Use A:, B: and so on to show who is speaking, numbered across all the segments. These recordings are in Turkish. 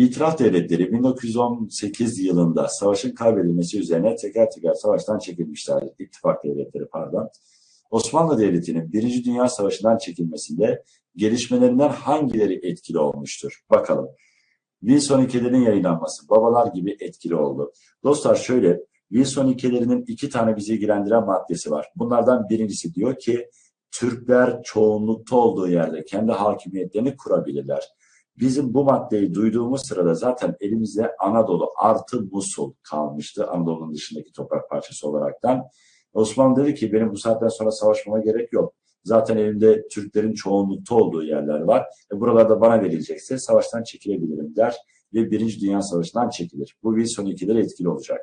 A: İtiraf devletleri 1918 yılında savaşın kaybedilmesi üzerine teker teker savaştan çekilmişlerdi. İttifak devletleri pardon. Osmanlı Devleti'nin Birinci Dünya Savaşı'ndan çekilmesinde gelişmelerinden hangileri etkili olmuştur? Bakalım. Wilson ilkelerinin yayınlanması babalar gibi etkili oldu. Dostlar şöyle, Wilson ilkelerinin iki tane bizi ilgilendiren maddesi var. Bunlardan birincisi diyor ki, Türkler çoğunlukta olduğu yerde kendi hakimiyetlerini kurabilirler. Bizim bu maddeyi duyduğumuz sırada zaten elimizde Anadolu artı Musul kalmıştı. Anadolu'nun dışındaki toprak parçası olaraktan. Osmanlı dedi ki benim bu saatten sonra savaşmama gerek yok. Zaten elimde Türklerin çoğunlukta olduğu yerler var. E buralarda bana verilecekse savaştan çekilebilirim der ve Birinci Dünya Savaşı'ndan çekilir. Bu Wilson ilkeleri etkili olacak.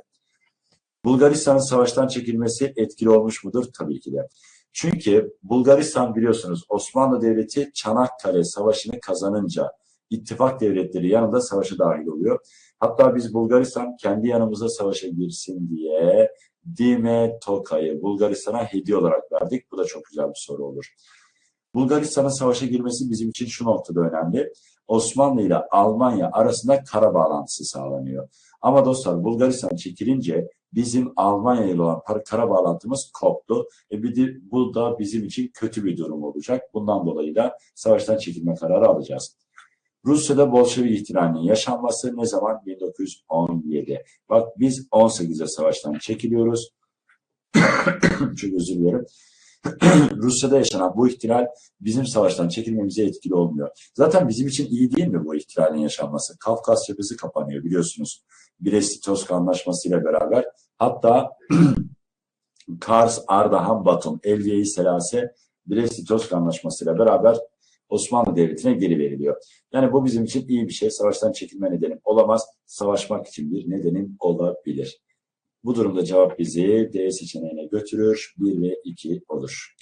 A: Bulgaristan'ın savaştan çekilmesi etkili olmuş mudur? Tabii ki de. Çünkü Bulgaristan biliyorsunuz Osmanlı Devleti Çanakkale Savaşı'nı kazanınca ittifak devletleri yanında savaşa dahil oluyor. Hatta biz Bulgaristan kendi yanımıza savaşa girsin diye Dime Toka'yı Bulgaristan'a hediye olarak verdik. Bu da çok güzel bir soru olur. Bulgaristan'ın savaşa girmesi bizim için şu noktada önemli. Osmanlı ile Almanya arasında kara bağlantısı sağlanıyor. Ama dostlar Bulgaristan çekilince bizim Almanya ile olan kara bağlantımız koptu. E bir de, bu da bizim için kötü bir durum olacak. Bundan dolayı da savaştan çekilme kararı alacağız. Rusya'da Bolşevik ihtilalinin yaşanması ne zaman? 1917. Bak biz 18'de savaştan çekiliyoruz. Çok özür dilerim. Rusya'da yaşanan bu ihtilal bizim savaştan çekilmemize etkili olmuyor. Zaten bizim için iyi değil mi bu ihtilalin yaşanması? Kafkas cephesi kapanıyor biliyorsunuz. Brest-Litovsk anlaşması ile beraber. Hatta Kars, Ardahan, Batum, Elviye-i Selase, Brest-Litovsk anlaşması ile beraber Osmanlı Devleti'ne geri veriliyor. Yani bu bizim için iyi bir şey. Savaştan çekilme nedenim olamaz. Savaşmak için bir nedenim olabilir. Bu durumda cevap bizi D seçeneğine götürür. 1 ve 2 olur.